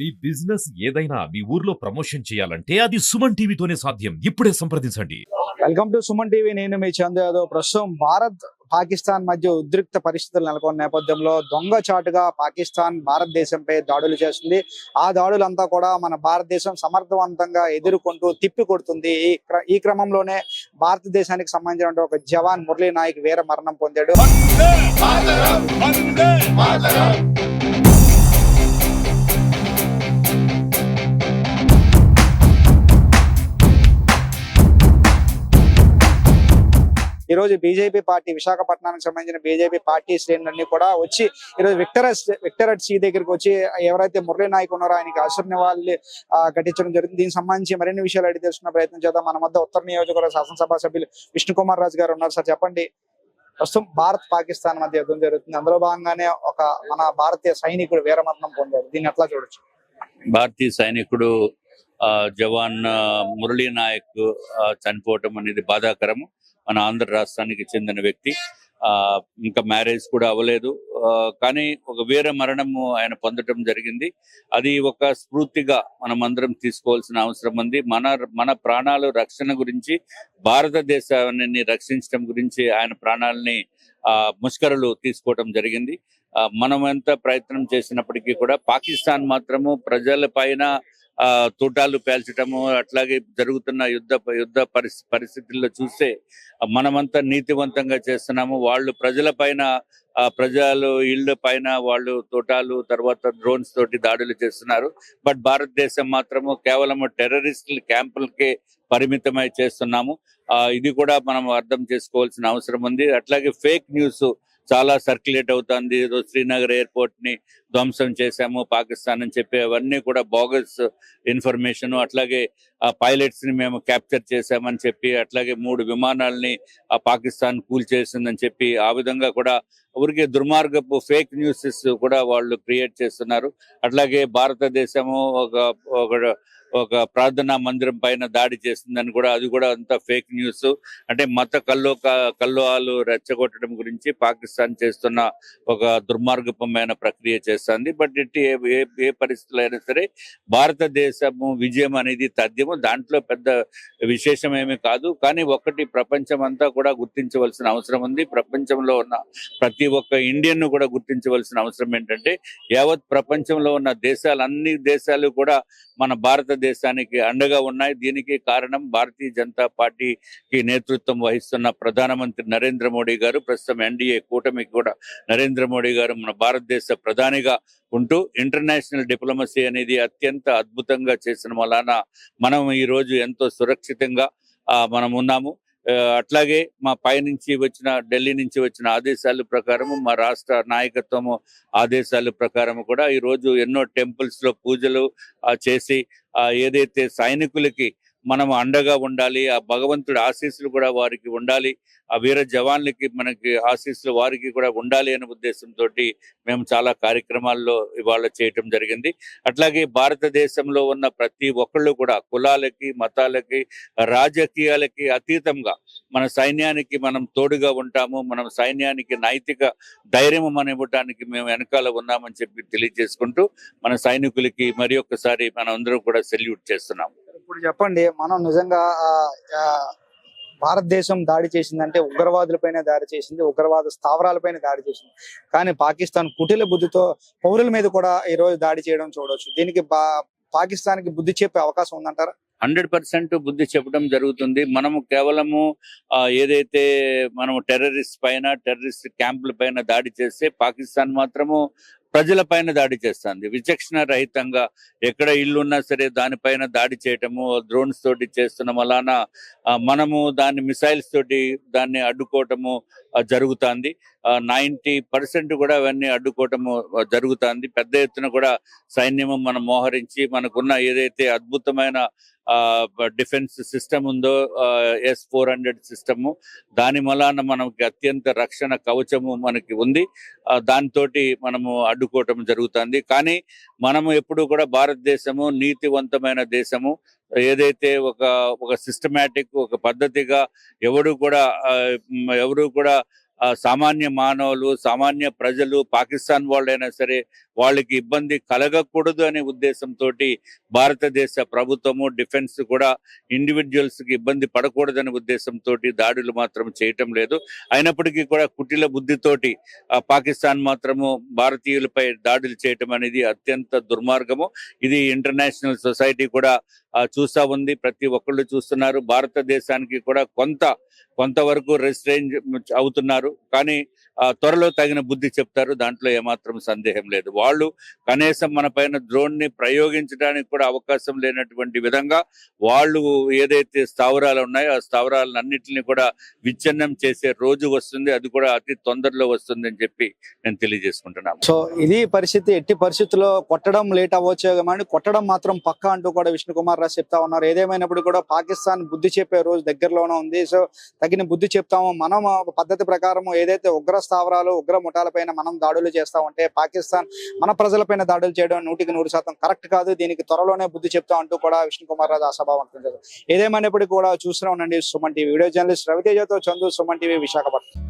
మీ business ఏదైనా మీ ఊర్లో promotion చేయాలంటే అది సుమన్ టీవీతోనే సాధ్యం. ఇప్పుడే సంప్రదించండి. Welcome to Suman TV. నేను మీ చందు యాదవ్. ప్రస్తుతం భారత్ పాకిస్తాన్ మధ్య ఉద్రిక్త పరిస్థితులు నెలకొన్న నేపథ్యంలో దొంగచాటుగా పాకిస్తాన్ భారతదేశంపై దాడులు చేస్తుంది. ఆ దాడులంతా కూడా మన భారతదేశం సమర్థవంతంగా ఎదుర్కొంటూ తిప్పి కొడుతుంది. ఈ క్రమంలోనే భారతదేశానికి సంబంధించిన ఒక జవాన్ మురళీ నాయక్ వీర మరణం పొందాడు. ఈ రోజు బీజేపీ పార్టీ విశాఖపట్నానికి సంబంధించిన బీజేపీ పార్టీ శ్రేణులన్నీ కూడా వచ్చి ఈరోజు విక్టరస్ విక్టరట్ సి దగ్గరికి వచ్చి ఎవరైతే మురళీ నాయక్ ఉన్నారో ఆయనకి అసలు నివాళులు ఘటించడం జరిగింది దీనికి సంబంధించి మరిన్ని విషయాలు అడిగి తెలుసుకున్న ప్రయత్నం చేద్దాం. మన మధ్య ఉత్తర నియోజకవర్గ శాసనసభ సభ్యులు విష్ణుకుమార్ రాజు గారు ఉన్నారు. సార్ చెప్పండి. ప్రస్తుతం భారత్ పాకిస్తాన్ మధ్య యుద్ధం జరుగుతుంది. అందులో భాగంగానే ఒక మన భారతీయ సైనికుడు వీరమరణం పొందాడు. దీన్ని ఎట్లా చూడొచ్చు? భారతీయ సైనికుడు ఆ, జవాన్ మురళీ నాయక్ చనిపోవటం అనేది బాధాకరము. మన ఆంధ్ర రాష్ట్రానికి చెందిన వ్యక్తి. ఆ ఇంకా మ్యారేజ్ కూడా అవ్వలేదు. కానీ ఒక వీర మరణము ఆయన పొందటం జరిగింది. అది ఒక స్ఫూర్తిగా మనం అందరం తీసుకోవాల్సిన అవసరం ఉంది. మన మన ప్రాణాలు రక్షణ గురించి భారతదేశాన్ని రక్షించడం గురించి ఆయన ప్రాణాలని ఆ ముష్కరులు తీసుకోవటం జరిగింది. ఆ, మనం ఎంత ప్రయత్నం చేసినప్పటికీ కూడా పాకిస్తాన్ మాత్రము ప్రజల పైన తూటాలు పేల్చటము అట్లాగే జరుగుతున్న యుద్ధ యుద్ధ పరిస్థితుల్లో చూస్తే మనమంతా నీతివంతంగా చేస్తున్నాము. వాళ్ళు ప్రజల పైన ఆ ప్రజలు ఇళ్ళ పైన వాళ్ళు తోటాలు తర్వాత డ్రోన్స్ తోటి దాడులు చేస్తున్నారు. బట్ భారతదేశం మాత్రము కేవలం టెర్రరిస్టుల క్యాంపులకే పరిమితమై చేస్తున్నాము. ఆ ఇది కూడా మనం అర్థం చేసుకోవాల్సిన అవసరం ఉంది. అట్లాగే ఫేక్ న్యూస్ చాలా సర్క్యులేట్ అవుతుంది. ఏదో శ్రీనగర్ ఎయిర్పోర్ట్ని ధ్వంసం చేశాము పాకిస్తాన్ అని చెప్పి అవన్నీ కూడా బోగస్ ఇన్ఫర్మేషన్. అట్లాగే ఆ పైలట్స్ని మేము క్యాప్చర్ చేశామని చెప్పి అట్లాగే మూడు విమానాలని ఆ పాకిస్తాన్ కూల్ చేసిందని చెప్పి ఆ విధంగా కూడా ఊరికే దుర్మార్గపు ఫేక్ న్యూసెస్ కూడా వాళ్ళు క్రియేట్ చేస్తున్నారు. అట్లాగే భారతదేశము ఒక ఒక ఒక ప్రార్థనా మందిరం పైన దాడి చేస్తుందని కూడా అది కూడా అంత ఫేక్ న్యూస్. అంటే మత కల్లో కల్లోహాలు రెచ్చగొట్టడం గురించి పాకిస్తాన్ చేస్తున్న ఒక దుర్మార్గపమైన ప్రక్రియ చేస్తుంది. బట్ ఇటు ఏ ఏ- పరిస్థితులు అయినా సరే భారతదేశము విజయం అనేది తథ్యము. దాంట్లో పెద్ద విశేషం ఏమీ కాదు. కానీ ఒకటి ప్రపంచం అంతా కూడా గుర్తించవలసిన అవసరం ఉంది. ప్రపంచంలో ఉన్న ప్రతి ఒక్క ఇండియన్ను కూడా గుర్తించవలసిన అవసరం ఏంటంటే యావత్ ప్రపంచంలో ఉన్న దేశాలు అన్ని దేశాలు కూడా మన భారతదేశానికి అండగా ఉన్నాయి. దీనికి కారణం భారతీయ జనతా పార్టీకి నేతృత్వం వహిస్తున్న ప్రధానమంత్రి నరేంద్ర మోడీ గారు. ప్రస్తుతం ఎన్డీఏ కూటమికి కూడా నరేంద్ర మోడీ గారు మన భారతదేశ ప్రధానిగా ఉంటూ ఇంటర్నేషనల్ డిప్లొమసీ అనేది అత్యంత అద్భుతంగా చేసిన వలన మనం ఈ రోజు ఎంతో సురక్షితంగా మనం ఉన్నాము. అట్లాగే మా పైనుంచి వచ్చిన ఢిల్లీ నుంచి వచ్చిన ఆదేశాల ప్రకారము మా రాష్ట్ర నాయకత్వము ఆదేశాల ప్రకారం కూడా ఈ రోజు ఎన్నో టెంపుల్స్లో పూజలు ఆ, చేసి ఆ, ఏదైతే సైనికులకి మనం అండగా ఉండాలి ఆ భగవంతుడి ఆశీస్సులు కూడా వారికి ఉండాలి ఆ వీర జవాన్లకి మనకి ఆశీస్సులు వారికి కూడా ఉండాలి అనే ఉద్దేశంతో మేము చాలా కార్యక్రమాల్లో ఇవాళ చేయటం జరిగింది. అట్లాగే భారతదేశంలో ఉన్న ప్రతి ఒక్కళ్ళు కూడా కులాలకి మతాలకి రాజకీయాలకి అతీతంగా మన సైన్యానికి మనం తోడుగా ఉంటాము మనం సైన్యానికి నైతిక ధైర్యం మనం ఇవ్వటానికి మేము వెనకాల ఉన్నామని చెప్పి తెలియజేసుకుంటూ మన సైనికులకి మరి ఒక్కసారి మనందరం కూడా సెల్యూట్ చేస్తున్నాము. ఇప్పుడు చెప్పండి మనం నిజంగా భారతదేశం దాడి చేసిందంటే ఉగ్రవాదులపైన దాడి చేసింది ఉగ్రవాద స్థావరాలపైన దాడి చేసింది. కానీ పాకిస్తాన్ కుటిల బుద్ధితో పౌరుల మీద కూడా ఈ రోజు దాడి చేయడం చూడవచ్చు దీనికి బా పాకిస్తాన్కి బుద్ధి చెప్పే అవకాశం ఉందంటారా? హండ్రెడ్ పర్సెంట్ బుద్ధి చెప్పడం జరుగుతుంది. మనము కేవలము ఏదైతే మనము టెర్రరిస్ట్ పైన టెర్రరిస్ట్ క్యాంపుల పైన దాడి చేస్తే పాకిస్తాన్ మాత్రము ప్రజల పైన దాడి చేస్తుంది. విచక్షణ రహితంగా ఎక్కడ ఇల్లు ఉన్నా సరే దానిపైన దాడి చేయటము డ్రోన్స్ తోటి చేస్తున్నాం. అలాన మనము దాన్ని మిసైల్స్ తోటి దాన్ని అడ్డుకోవటము ఆ, జరుగుతుంది. నైంటీ పర్సెంట్ కూడా అవన్నీ అడ్డుకోవటము జరుగుతుంది. పెద్ద ఎత్తున కూడా సైన్యము మనం మోహరించి మనకున్న ఏదైతే అద్భుతమైన డిఫెన్స్ సిస్టమ్ ఉందో ఎస్ ఫోర్ హండ్రెడ్ సిస్టము దాని వలన మనకి అత్యంత రక్షణ కవచము మనకి ఉంది. దానితోటి మనము అడ్డుకోవటం జరుగుతుంది. కానీ మనము ఎప్పుడు కూడా భారతదేశము నీతివంతమైన దేశము. ఏదైతే ఒక ఒక సిస్టమేటిక్ ఒక పద్ధతిగా ఎవరు కూడా ఎవరు కూడా సామాన్య మానవులు సామాన్య ప్రజలు పాకిస్తాన్ వాళ్ళైనా సరే వాళ్ళకి ఇబ్బంది కలగకూడదు అనే ఉద్దేశంతో భారతదేశ ప్రభుత్వము డిఫెన్స్ కూడా ఇండివిజువల్స్కి ఇబ్బంది పడకూడదనే ఉద్దేశంతో దాడులు మాత్రం చేయటం లేదు. అయినప్పటికీ కూడా కుటిల బుద్ధితోటి పాకిస్తాన్ మాత్రము భారతీయులపై దాడులు చేయటం అనేది అత్యంత దుర్మార్గము. ఇది ఇంటర్నేషనల్ సొసైటీ కూడా చూస్తూ చూస్తా ఉంది. ప్రతి ఒక్కళ్ళు చూస్తున్నారు. భారతదేశానికి కూడా కొంత కొంతవరకు రెస్ట్రేంజ్ అవుతున్నారు. కానీ త్వరలో తగిన బుద్ధి చెప్తారు. దాంట్లో ఏమాత్రం సందేహం లేదు. వాళ్ళు కనీసం మన పైన డ్రోన్ని ప్రయోగించడానికి కూడా అవకాశం లేనటువంటి విధంగా వాళ్ళు ఏదైతే స్థావరాలు ఉన్నాయో ఆ స్థావరాలన్నింటినీ కూడా విచ్ఛిన్నం చేసే రోజు వస్తుంది. అది కూడా అతి తొందరలో వస్తుంది అని చెప్పి నేను తెలియజేసుకుంటున్నాను. సో ఇది పరిస్థితి ఎట్టి పరిస్థితుల్లో కొట్టడం లేట్ అవ్వచ్చు కానీ కొట్టడం మాత్రం పక్కా అంటూ కూడా విష్ణుకుమార్ రాజు చెప్తా ఉన్నారు. ఏదేమైనప్పుడు కూడా పాకిస్తాన్ బుద్ధి చెప్పే రోజు దగ్గరలోనే ఉంది. సో తగిన బుద్ధి చెప్తాము. మనం పద్ధతి ప్రకారం ఏదైతే ఉగ్ర స్థావరాలు ఉగ్ర ముఠాలపైన మనం దాడులు చేస్తా ఉంటే పాకిస్తాన్ మన ప్రజలపైన దాడులు చేయడం నూటికి నూరు శాతం కరెక్ట్ కాదు. దీనికి త్వరలోనే బుద్ధి చెప్తా అంటూ కూడా విష్ణు కుమార్ రాజు అసభావం వ్యక్తం చేశారు. ఏదేమైనప్పటికీ కూడా చూస్తూనే ఉండండి సుమన్ టీవీ. వీడియో జర్నలిస్ట్ రవితేజతో చందు సుమన్ టీవీ విశాఖపట్నం.